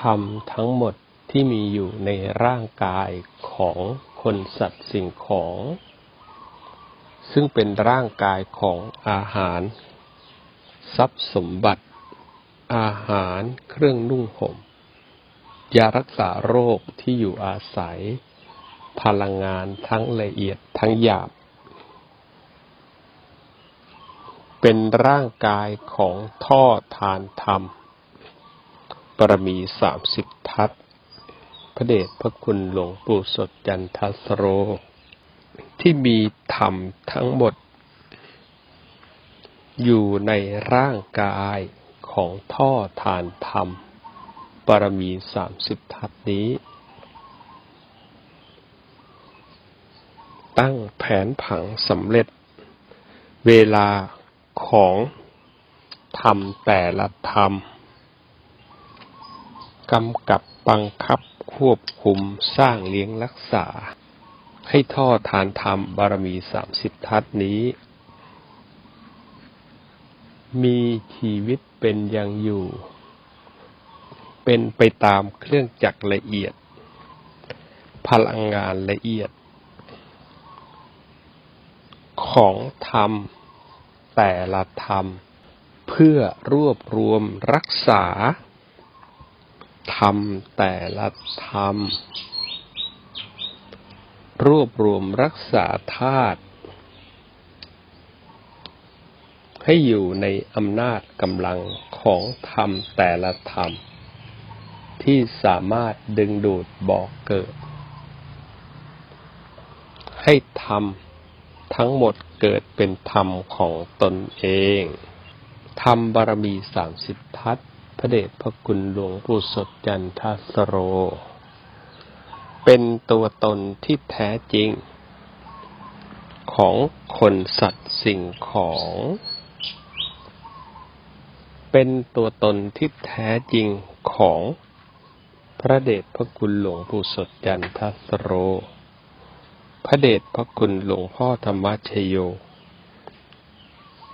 ธรรมทั้งหมดที่มีอยู่ในร่างกายของคนสัตว์สิ่งของ ซึ่งเป็นร่างกายของอาหาร ทรัพย์สมบัติ อาหารเครื่องนุ่งห่มยารักษาโรคที่อยู่อาศัย พลังงานทั้งละเอียดทั้งหยาบ เป็นร่างกายของท่อทานธรรม ปรมีสามสิบทัศพระเดชพระคุณหลวงปู่สดจันทสโร ที่มีธรรมทั้งหมด อยู่ในร่างกายของท่อทานธรรม ปรมีสามสิบทัศน์นี้ ตั้งแผนผังสำเร็จ เวลาของธรรมแต่ละธรรม กำกับบังคับควบคุมสร้างเลี้ยงรักษา ให้ท่อทานธรรมบารมีสามสิบทัศนี้ มีชีวิตเป็นอย่างอยู่ เป็นไปตามเครื่องจักรละเอียด พลังงานละเอียด ของธรรม แต่ละธรรม เพื่อรวบรวมรักษา ธรรมแต่ละธรรม รวบรวมรักษาธาตุให้อยู่ในอำนาจกำลังของธรรมแต่ละธรรม ที่สามารถดึงดูดบอกเกิด ให้ธรรมทั้งหมดเกิดเป็นธรรมของตนเอง ธรรมบารมีสามสิบทัศ พระเดชพระคุณหลวงปู่สดจันทสโร เป็นตัวตนที่แท้จริง ของคนสัตว์สิ่งของ เป็นตัวตนที่แท้จริงของพระเดชพระคุณหลวงปู่สดจันทสโร พระเดชพระคุณหลวงพ่อธรรมชโย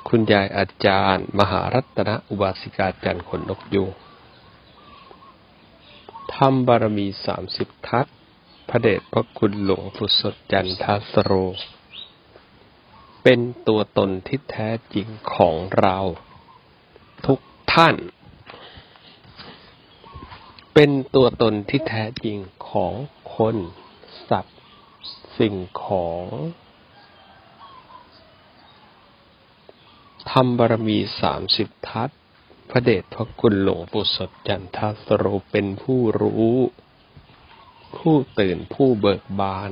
คุณยายอาจารย์ มหารัตนอุบาสิกาจันทร์ขนนกยูงทำบารมีสามสิบทัศพระเดชพระคุณหลวงปู่สดจันทสโร เป็นตัวตนที่แท้จริงของเรา ทุกท่าน เป็นตัวตนที่แท้จริงของคน สัตว์ สิ่งของ ทำบารมีสามสิบทัศพระเดชพระคุณหลวงปู่สดจันทสโรเป็นผู้รู้ ผู้ตื่นผู้เบิกบาน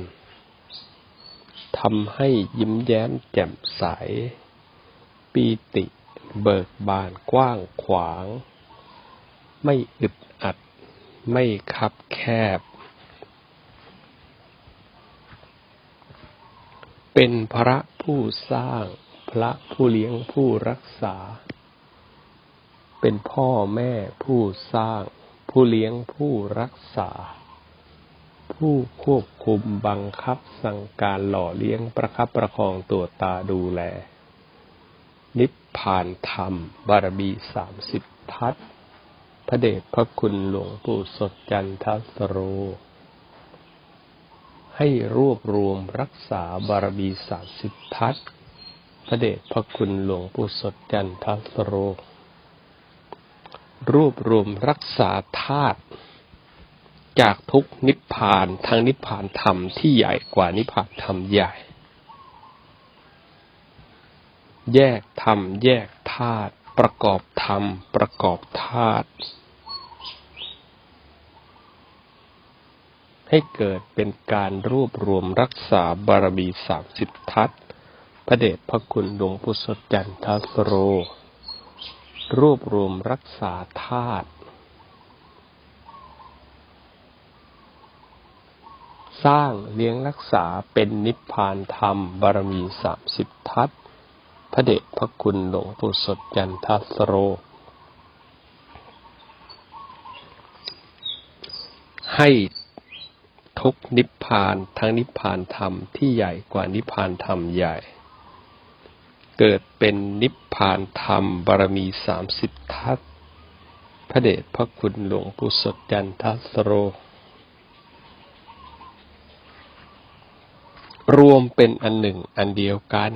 ทำให้ยิ้มแย้มแจ่มใส ปีติเบิกบานกว้างขวาง ไม่อึดอัด ไม่คับแคบ เป็นพระผู้สร้าง ระผู้เลี้ยงผู้รักษา เป็นพ่อแม่ผู้สร้าง ผู้เลี้ยงผู้รักษา ผู้ควบคุมบังคับสั่งการหล่อเลี้ยงประคับประคองตัวตาดูแล นิพพานธรรม บารมีสามสิบทัศพระเดชพระคุณหลวงปู่สดจันทสโร ให้รวบรวมรักษาบารมีสามสิบทัศ พระเดชพระคุณหลวงปู่สดจันทสโร รวบรวมรักษาธาตุจากทุกนิพพานทั้งนิพพานธรรมที่ใหญ่กว่านิพพานธรรมใหญ่ แยกธรรมแยกธาตุประกอบธรรมประกอบธาตุให้เกิดเป็นการรวบรวมรักษาบารมีสามสิบทัศน พระเดชพระคุณหลวงปู่สดจันทสโร รวบรวมรักษาธาตุสร้างเลี้ยงรักษาเป็นนิพพานธรรม บารมีสามสิบทัศพระเดชพระคุณหลวงปู่สดจันทสโร ให้ทุกนิพพานทั้งนิพพานธรรมที่ใหญ่กว่านิพพานธรรมใหญ่ เกิดเป็นนิพพานธรรมบารมีสามสิบทัศพระเดชพระคุณหลวงปู่สดจันทัสโร รวมเป็นอันหนึ่งอันเดียวกัน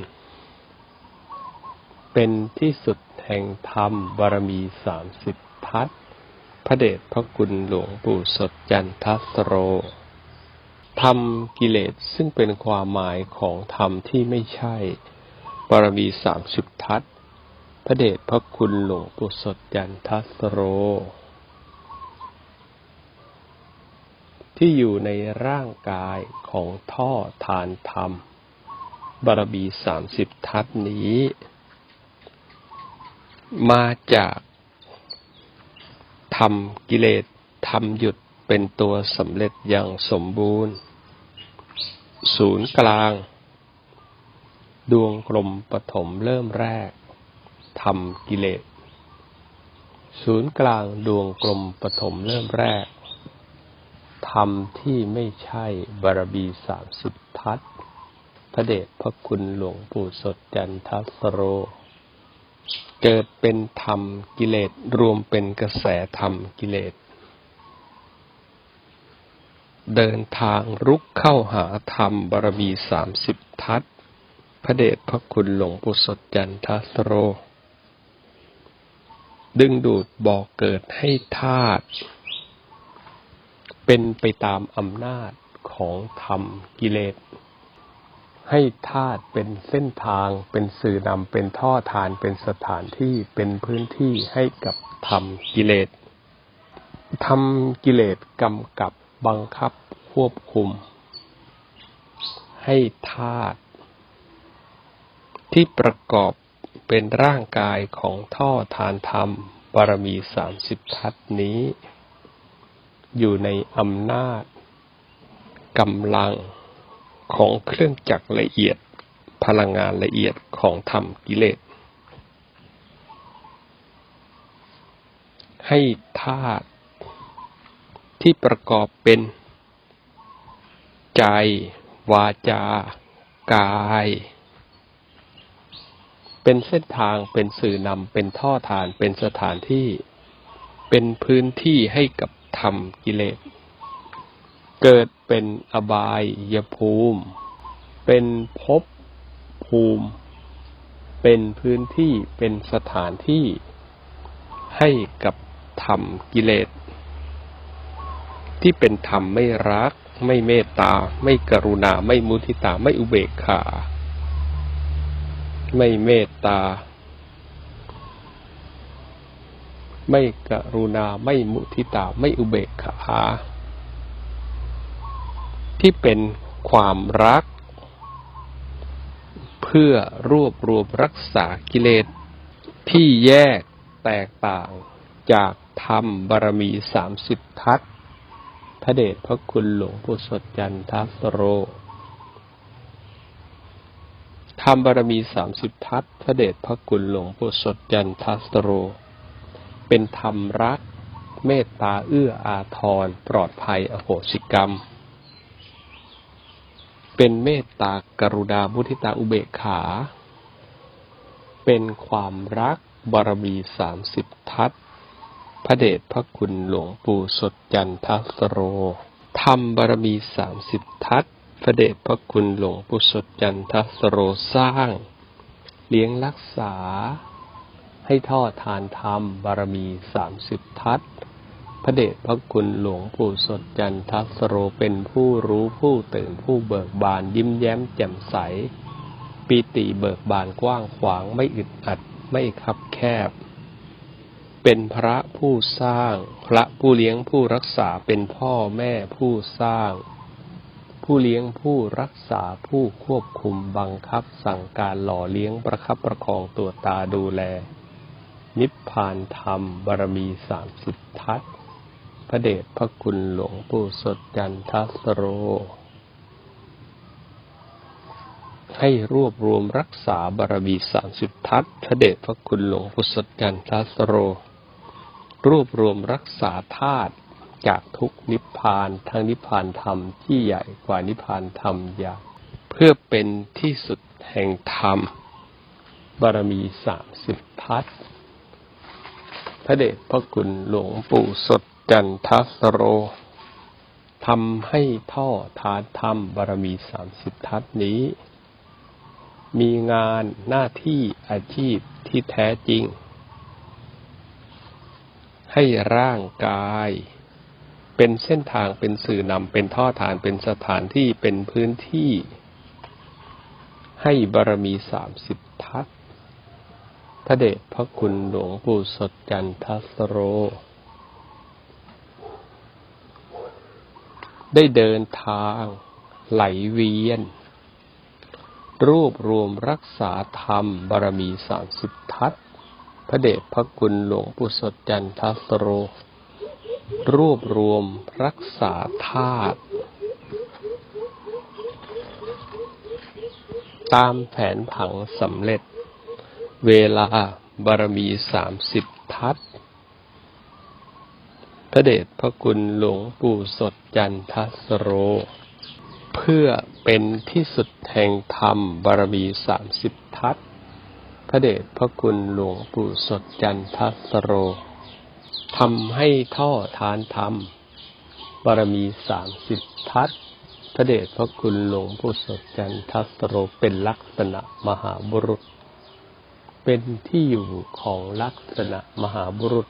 เป็นที่สุดแห่งธรรมบารมีสามสิบทัศพระเดชพระคุณหลวงปู่สดจันทัสโรธรรมกิเลสซึ่งเป็นความหมายของธรรมที่ไม่ใช่ บารมีสามสิบทัศพระเดชพระคุณหลวงปู่สดจันทสโร ที่อยู่ในร่างกายของท่อทานธรรม บารมีสามสิบทัศนี้ มาจากทำกิเลสทำหยุดเป็นตัวสำเร็จอย่างสมบูรณ์ ศูนย์กลาง ดวงกลมปฐมเริ่มแรกทำกิเลส ศูนย์กลางดวงกลมปฐมเริ่มแรกทำที่ไม่ใช่บารมีสามสิบทัศพระเดชพระคุณหลวงปู่สดจันทสโร เกิดเป็นธรรมกิเลสรวมเป็นกระแสธรรมกิเลส เดินทางรุกเข้าหาธรรมบารมีสามสิบทัศน์ ระเดชพระคุณหลวงปู่สดจันทสโร ดึงดูดบอกเกิดให้ธาตุเป็นไปตามอำนาจของธรรมกิเลส ให้ธาตุเป็นเส้นทางเป็นสื่อนำเป็นท่อทานเป็นสถานที่เป็นพื้นที่ให้กับธรรมกิเลสธรรมกิเลสกำกับบังคับควบคุม ให้ธาตุ ที่ประกอบเป็นร่างกายของท่อทานธรรมบารมีสามสิบทัศน์นี้ อยู่ในอำนาจกำลังของเครื่องจักรละเอียดพลังงานละเอียดของธรรมกิเลส ให้ธาตุที่ประกอบเป็น ใจ วาจา กาย เป็นเส้นทางเป็นสื่อนำเป็นท่อทานเป็นสถานที่ เป็นพื้นที่ให้กับธรรมกิเลส เกิดเป็นอบายยภูมิ เป็นภพภูมิ เป็นพื้นที่เป็นสถานที่ ให้กับธรรมกิเลส ที่เป็นธรรมไม่รัก ไม่เมตตา ไม่กรุณา ไม่มุทิตา ไม่อุเบกขา ไม่เมตตา ไม่กรุณา ไม่มุทิตา ไม่อุเบกขา ที่เป็นความรัก เพื่อรวบรวมรักษากิเลสที่แยกแตกต่างจากธรรมบารมีสามสิบทัศพระเดชพระคุณหลวงปู่สดจันทสโร รรมบารมีสามสิบทัศพระเดชพระคุณหลวงปู่สดจันทัสโร เป็นธรรมรัก เมตตาเอื้ออาทร ปลอดภัยอโหสิกรรม เป็นเมตตากรุณามุทิตาอุเบกขา เป็นความรักบารมีสามสิบทัศพระเดชพระคุณหลวงปู่สดจันทัสโรธรรมบารมีสามสิบทัศ พระเดชพระคุณหลวงปู่สดจันทสโรสร้าง เลี้ยงรักษา ให้ทอดทานธรรมบารมีสามสิบทัศพระเดชพระคุณหลวงปู่สดจันทสโรเป็นผู้รู้ผู้ตื่นผู้เบิกบานยิ้มแย้มแจ่มใส ปีติเบิกบานกว้างขวางไม่อึดอัดไม่คับแคบ เป็นพระผู้สร้าง พระผู้เลี้ยงผู้รักษาเป็นพ่อแม่ผู้สร้าง ผู้เลี้ยงผู้รักษาผู้ควบคุมบังคับสั่งการหล่อเลี้ยงประคับประคองตัวตาดูแล นิพพานธรรมบารมีสามสิบทัศพระเดชพระคุณหลวงปู่สดจันทสโร ให้รวบรวมรักษาบารมีสามสิบทัศพระเดชพระคุณหลวงปู่สดจันทสโร รวบรวมรักษาธาตุ จากทุกนิพพานทั้งนิพพานธรรมที่ใหญ่กว่านิพพานธรรมใหญ่เพื่อเป็นที่สุดแห่งธรรม บารมีสามสิบทัศพระเดชพระคุณหลวงปู่สดจันทัสโรทำให้ท่อทานธรรมบารมีสามสิบทัศนี้ มีงานหน้าที่อาชีพที่แท้จริง ให้ร่างกาย เป็นเส้นทางเป็นสื่อนำเป็นท่อฐานเป็นสถานที่เป็นพื้นที่ ให้บารมีสามสิบทัศพระเดชพระคุณหลวงปู่สดจันทสโร ได้เดินทางไหลเวียน รวบรวมรักษาธรรมบารมีสามสิบทัศพระเดชพระคุณหลวงปู่สดจันทสโร รวบรวมรักษาธาตุตามแผนผังสำเร็จ เวลาบารมีสามสิบทัศพระเดชพระคุณหลวงปู่สดจันทสโร เพื่อเป็นที่สุดแห่งธรรมบารมีสามสิบทัศพระเดชพระคุณหลวงปู่สดจันทสโร ทำให้ท่อทานธรรมบารมีสามสิบทัศพระเดชพระคุณหลวงปู่สดจันทสโรเป็นลักษณะมหาบุรุษ เป็นที่อยู่ของลักษณะมหาบุรุษ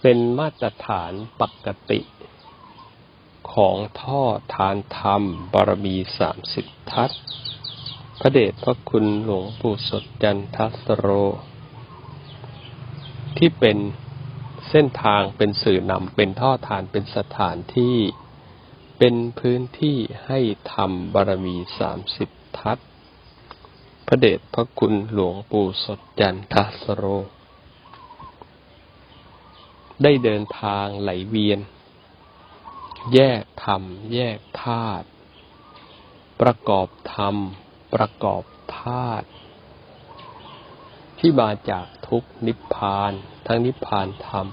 เป็นมาตรฐานปกติ ของท่อทานธรรมบารมีสามสิบทัศพระเดชพระคุณหลวงปู่สดจันทสโร ที่เป็น เส้นทางเป็นสื่อนำเป็นท่อทานเป็นสถานที่ เป็นพื้นที่ให้ทำบารมีสามสิบทัศพระเดชพระคุณหลวงปู่สดจันทสโร ได้เดินทางไหลเวียน แยกธรรม แยกธาตุประกอบธรรม ประกอบธาตุที่มาจากทุกนิพพาน ทั้งนิพพานธรรม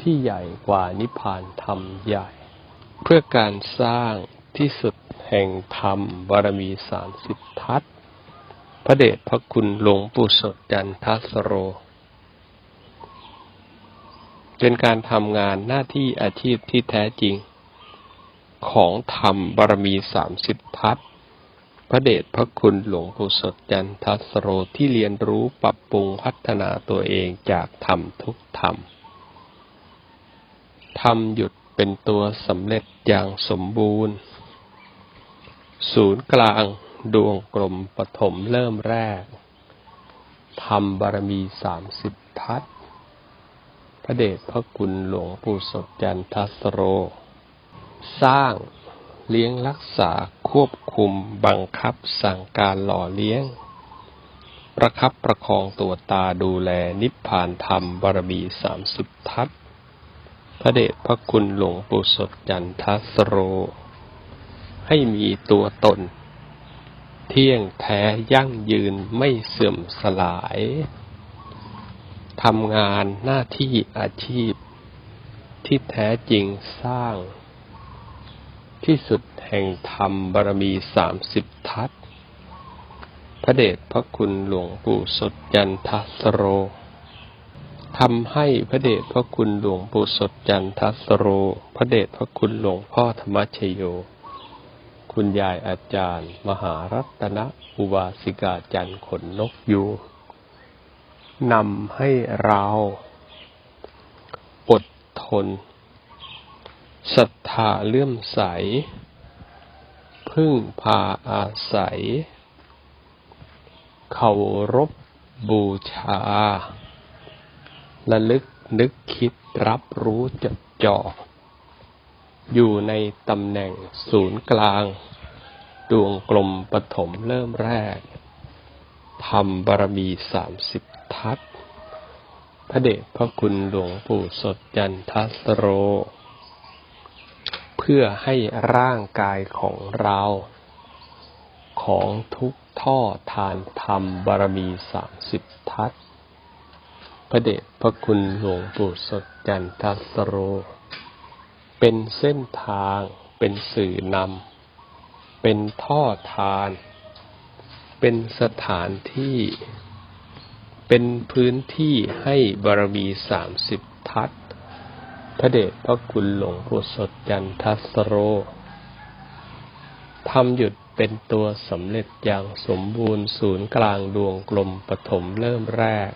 ที่ใหญ่กว่านิพพานธรรมใหญ่ เพื่อการสร้างที่สุดแห่งธรรมบารมีสามสิบทัศพระเดชพระคุณหลวงปู่สดจันทัสโร เป็นการทำงานหน้าที่อาชีพที่แท้จริง ของธรรมบารมีสามสิบทัศ พระเดชพระคุณหลวงปู่สดจันทสโรที่เรียนรู้ปรับปรุงพัฒนาตัวเองจากธรรมทุกธรรม ธรรมหยุดเป็นตัวสำเร็จอย่างสมบูรณ์ ศูนย์กลางดวงกลมปฐมเริ่มแรก ธรรมบารมีสามสิบทัศพระเดชพระคุณหลวงปู่สดจันทสโร สร้าง เลี้ยงรักษาควบคุมบังคับสั่งการหล่อเลี้ยง ประคับประคองตัวตาดูแลนิพพานธรรมบารมีสามสิบทัศพระเดชพระคุณหลวงปู่สดจันทัสโร ให้มีตัวตน เที่ยงแท้ยั่งยืนไม่เสื่อมสลายทำงานหน้าที่อาชีพ ที่แท้จริงสร้าง ที่สุดแห่งธรรมบารมีสามสิบทัศพระเดชพระคุณหลวงปู่สดจันทัสโรทำให้พระเดชพระคุณหลวงปู่สดจันทัสโร พระเดชพระคุณหลวงพ่อธรรมชโย คุณยายอาจารย์ มหารัตนอุบาสิกาจันขนนกยูงนำให้เรา อดทน ศรัทธาเลื่อมใส พึ่งพาอาศัย เคารพบูชา ระลึกนึกคิดรับรู้จดจ่อ อยู่ในตำแหน่งศูนย์กลาง ดวงกลมปฐมเริ่มแรกทำบารมีสามสิบทัศพระเดชพระคุณหลวงปู่สดจันทสโร พื่อให้ร่างกายของเรา ของทุกท่อทานธรรมบารมีสามสิบทัศพระเดชพระคุณหลวงปู่สดจันทสโร เป็นเส้นทางเป็นสื่อนำเป็นท่อทาน เป็นสถานที่ เป็นพื้นที่ให้บารมีสามสิบทัศ พระเดชพระคุณหลวงปู่สดจันทัสโรทำหยุดเป็นตัวสำเร็จอย่างสมบูรณ์ศูนย์กลางดวงกลมปฐมเริ่มแรก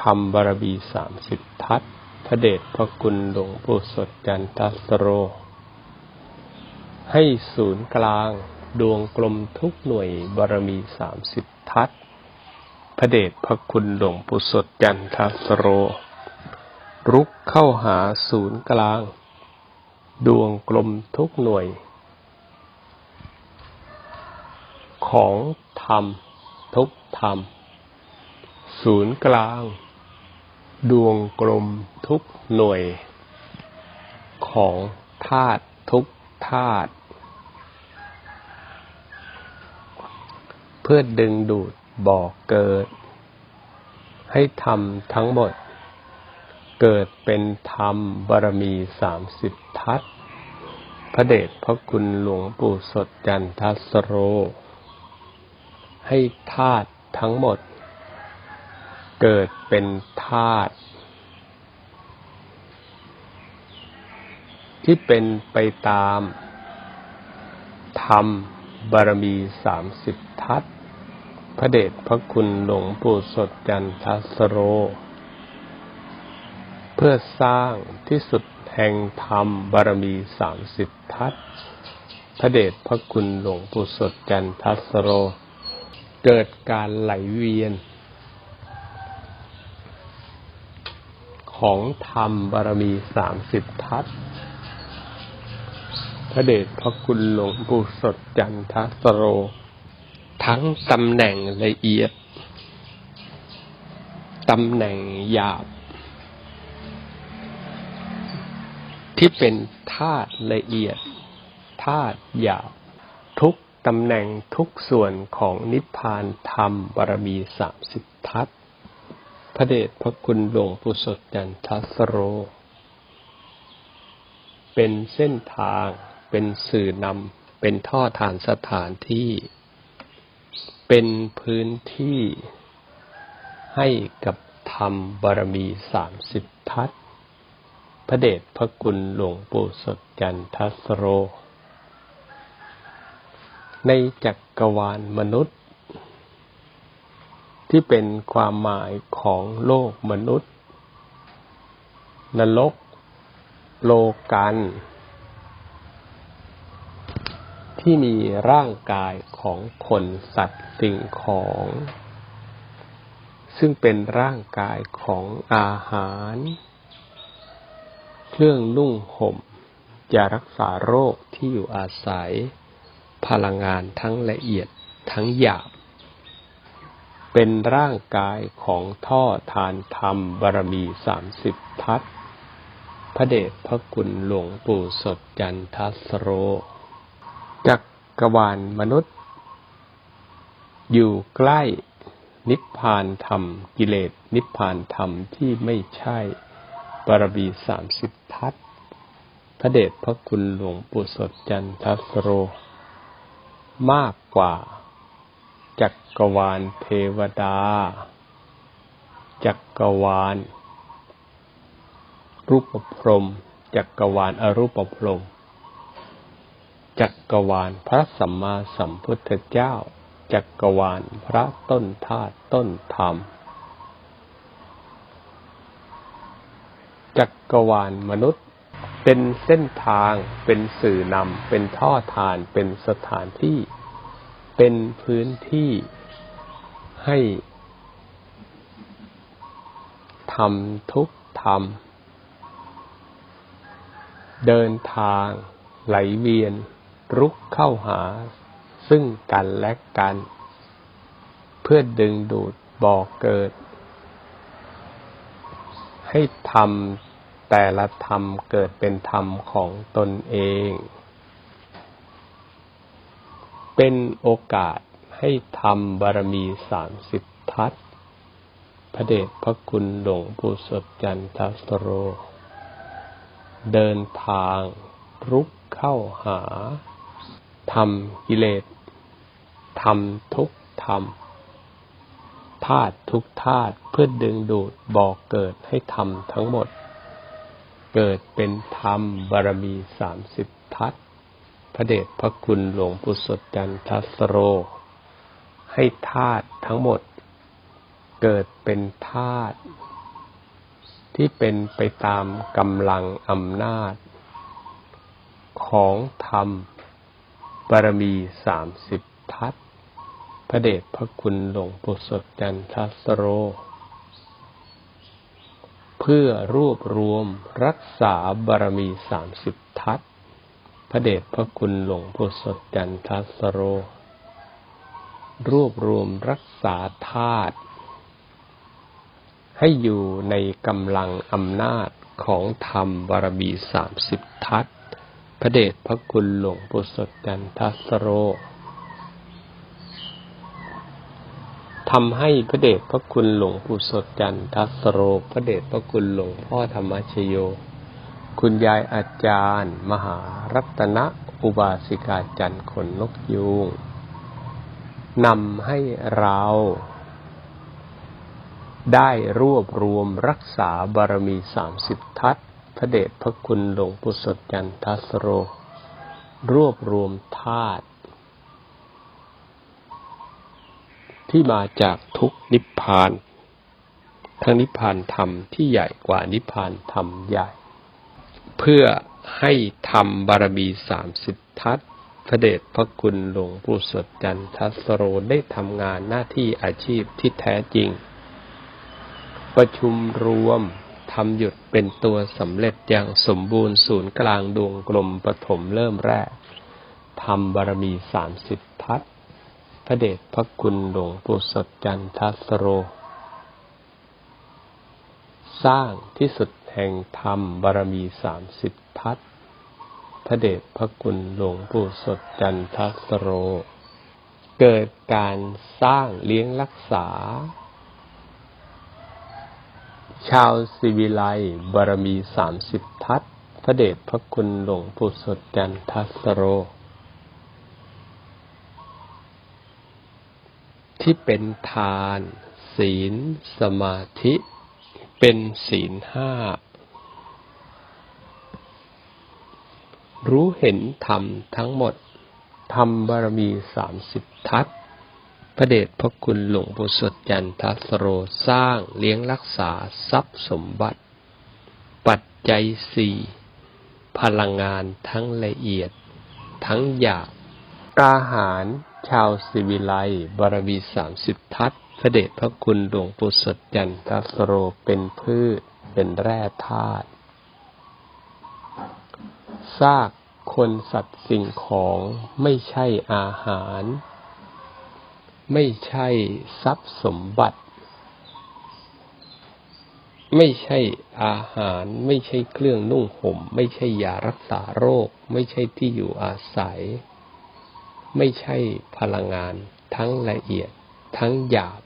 ทำบารมีสามสิบทัศพระเดชพระคุณหลวงปู่สดจันทัสโร ให้ศูนย์กลางดวงกลมทุกหน่วยบารมีสามสิบทัศพระเดชพระคุณหลวงปู่สดจันทัสโร รุกเข้าหาศูนย์กลาง ดวงกลมทุกหน่วย ของธรรมทุกธรรม ศูนย์กลาง ดวงกลมทุกหน่วย ของธาตุทุกธาตุเพื่อดึงดูดบ่อกเกิด ให้ทำทั้งหมด เกิดเป็นธรรมบารมีสามสิบทัศพระเดชพระคุณหลวงปู่สดจันทัสโร ให้ธาตุทั้งหมด เกิดเป็นธาตุที่เป็นไปตามธรรมบารมีสามสิบทัศพระเดชพระคุณหลวงปู่สดจันทัสโร เพื่อสร้างที่สุดแห่งธรรมบารมีสามสิบทัศพระเดชพระคุณหลวงปู่สดจันทัสโร เกิดการไหลเวียน ของธรรมบารมีสามสิบทัศพระเดชพระคุณหลวงปู่สดจันทัสโร ทั้งตำแหน่งละเอียด ตำแหน่งหยาบ ที่เป็นธาตุละเอียดธาตุหยาบทุกตำแหน่งทุกส่วนของนิพพานธรรมบารมีสามสิบทัศพระเดชพระคุณหลวงปู่สดจันทัสโร เป็นเส้นทางเป็นสื่อนำเป็นท่อฐานสถานที่ เป็นพื้นที่ให้กับธรรมบารมีสามสิบทัศน์ พระเดชพระคุณหลวงปู่สดจันทัสโร ในจักรวาลมนุษย์ ที่เป็นความหมายของโลกมนุษย์ นรกโลกัน ที่มีร่างกายของคนสัตว์สิ่งของ ซึ่งเป็นร่างกายของอาหาร เครื่องนุ่งห่มยารักษาโรคที่อยู่อาศัย พลังงานทั้งละเอียดทั้งหยาบ เป็นร่างกายของท่อทานธรรมบารมีสามสิบทัศพระเดชพระคุณหลวงปู่สดจันทัสโร จักกรวาลมนุษย์ อยู่ใกล้นิพพานธรรม กิเลสนิพพานธรรมที่ไม่ใช่ บารมีสามสิบทัศพระเดชพระคุณหลวงปู่สดจันทัสโร มากกว่า จักกรวาลเทวดา จักกรวาล รูปพรม จักกรวาลอรูปพรม จักกรวาลพระสัมมาสัมพุทธเจ้า จักกรวาลพระต้นธาตุต้นธรรม จักกรวาลมนุษย์ เป็นเส้นทาง เป็นสื่อนำเป็นท่อทาน เป็นสถานที่ เป็นพื้นที่ให้ทำทุกธรรม เดินทางไหลเวียน รุกเข้าหา ซึ่งกันและกัน เพื่อดึงดูดบ่อกเกิด ให้ทำ แต่ละธรรมเกิดเป็นธรรมของตนเอง เป็นโอกาสให้ทำบารมีสามสิบทัศพระเดชพระคุณหลวงปู่สดจันทสโร เดินทางรุกเข้าหาทำกิเลสทำทุกธรรมธาตุทุกธาตุเพื่อดึงดูดบอกเกิดให้ทำทั้งหมด เกิดเป็นธรรมบารมีสามสิบทัศพระเดชพระคุณหลวงปู่สดจันทสโร ให้ธาตุทั้งหมด เกิดเป็นธาตุที่เป็นไปตามกำลังอำนาจ ของธรรมบารมีสามสิบทัศพระเดชพระคุณหลวงปู่สดจันทสโร พื่อรวบรวมรักษาบารมีสามสิบทัศพระเดชพระคุณหลวงปู่สดจันทัสโร รวบรวมรักษาธาตุให้อยู่ในกำลังอำนาจของธรรมบารมีสามสิบทัศพระเดชพระคุณหลวงปู่สดจันทัสโร ทำให้พระเดชพระคุณหลวงปู่สดจันทัสโร พระเดชพระคุณหลวงพ่อธรรมชโย คุณยายอาจารย์ มหารัตนอุบาสิกาจันทร์ขนนกยูงนำให้เรา ได้รวบรวมรักษาบารมีสามสิบทัศพระเดชพระคุณหลวงปู่สดจันทัสโร รวบรวมธาตุ ที่มาจากทุกนิพพาน ทั้งนิพพานธรรมที่ใหญ่กว่านิพพานธรรมใหญ่ เพื่อให้ทำบารมีสามสิบทัศพระเดชพระคุณหลวงปู่สดจันทสโรได้ทำงานหน้าที่อาชีพที่แท้จริง ประชุมรวมทำหยุดเป็นตัวสำเร็จอย่างสมบูรณ์ศูนย์กลางดวงกลมปฐมเริ่มแรกทำบารมีสามสิบทัศ พระเดชพระคุณหลวงปู่สดจันทัสโร สร้างที่สุดแห่งธรรมบารมีสามสิบทัศพระเดชพระคุณหลวงปู่สดจันทัสโร เกิดการสร้างเลี้ยงรักษา ชาวสิวิไลบารมีสามสิบทัศพระเดชพระคุณหลวงปู่สดจันทัสโร ที่เป็นทาน ศีล สมาธิ เป็นศีลห้า รู้เห็นธรรมทั้งหมดธรรมบารมีสามสิบทัศพระเดชพระคุณหลวงปู่สดจันทัสโรสร้างเลี้ยงรักษาทรัพย์สมบัติ ปัจจัยสี่พลังงานทั้งละเอียด ทั้งหยาบอาหาร ชาวสิวิไลบารมีสามสิบทัศพระเดชพระคุณหลวงปู่สดจันทสโรเป็นพืช เป็นแร่ธาตุซากคนสัตว์สิ่งของไม่ใช่อาหาร ไม่ใช่ทรัพย์สมบัติ ไม่ใช่อาหาร ไม่ใช่เครื่องนุ่งห่ม ไม่ใช่ยารักษาโรค ไม่ใช่ที่อยู่อาศัย ไม่ใช่พลังงาน ทั้งละเอียด ทั้งหยาบ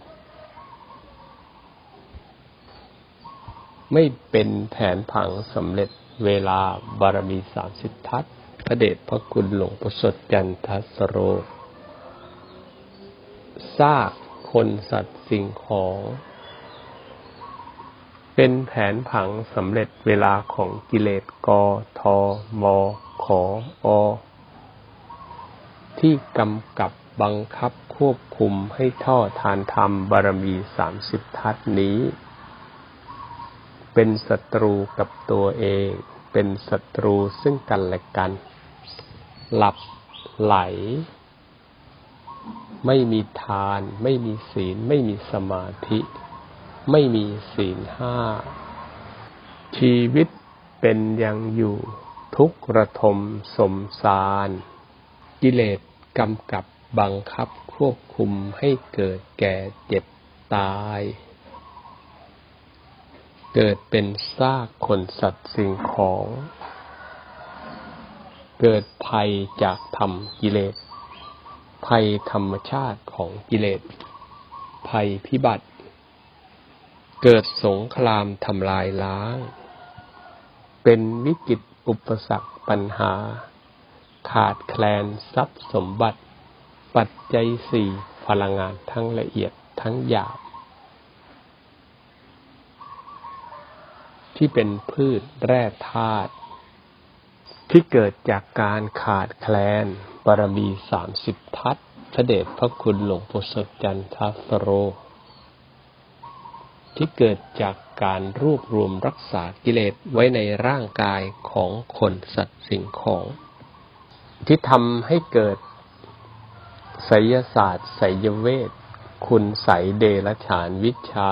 ไม่เป็นแผนผังสำเร็จเวลาบารมีสามสิบทัศพระเดชพระคุณหลวงประสดจันทสโรซากคนสัตว์สิ่งของ เป็นแผนผังสำเร็จเวลาของกิเลสกอทมขออ ที่กำกับบังคับควบคุมให้ท่อทานธรรมบารมีสามสิบทัศนี้ เป็นศัตรูกับตัวเอง เป็นศัตรูซึ่งกันและกัน หลับไหล ไม่มีทาน ไม่มีศีล ไม่มีสมาธิ ไม่มีศีลห้า ชีวิตเป็นยังอยู่ทุกระทมสมสาร กิเลส กำกับบังคับควบคุมให้เกิดแก่เจ็บตาย เกิดเป็นซากคนสัตว์สิ่งของ เกิดภัยจากธรรมกิเลส ภัยธรรมชาติของกิเลส ภัยพิบัติ เกิดสงครามทำลายล้าง เป็นวิกฤตอุปสรรคปัญหา ขาดแคลนทรัพย์สมบัติ ปัจจัยสี่พลังงานทั้งละเอียดทั้งหยาบ ที่เป็นพืชแร่ธาตุที่เกิดจากการขาดแคลนบารมีสามสิบทัศพระเดชพระคุณหลวงปู่สกจันทสโร ที่เกิดจากการรวบรวมรักษากิเลสไว้ในร่างกายของคนสัตว์สิ่งของ ที่ทำให้เกิดไสยศาสตร์ไสยเวท คุณใสยเดรฉานวิชา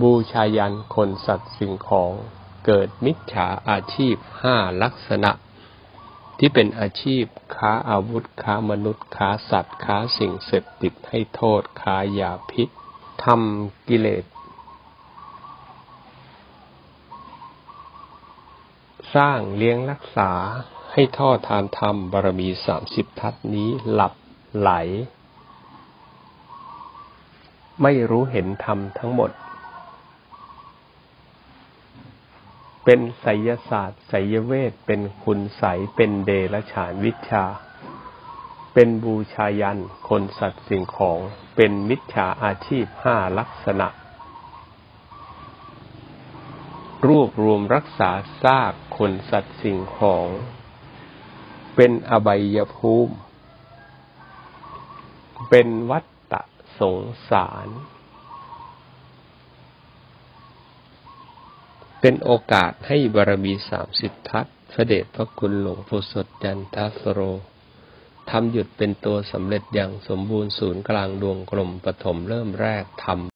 บูชายันคนสัตว์สิ่งของ เกิดมิจฉาอาชีพห้าลักษณะ ที่เป็นอาชีพค้าอาวุธค้ามนุษย์ค้าสัตว์ค้าสิ่งเสพติดให้โทษค้ายาพิษทำกิเลสสร้างเลี้ยงรักษา ให้ท่อทานธรรมบารมีสามสิบทัศนี้หลับไหล ไม่รู้เห็นธรรมทั้งหมด เป็นไสยศาสตร์ไสยเวท เป็นคุณใสเป็นเดรฉานวิชา เป็นบูชายัน คนสัตว์สิ่งของ เป็นมิจฉาอาชีพห้าลักษณะรวบรวมรักษาซากคนสัตว์สิ่งของ เป็นอบายภูมิ เป็นวัฏฏะสงสาร เป็นโอกาสให้บารมีสามสิบทัศน์พระเดชพระคุณหลวงปู่สดจันทสโรทำหยุดเป็นตัวสำเร็จอย่างสมบูรณ์ศูนย์กลางดวงกลมปฐมเริ่มแรกทำ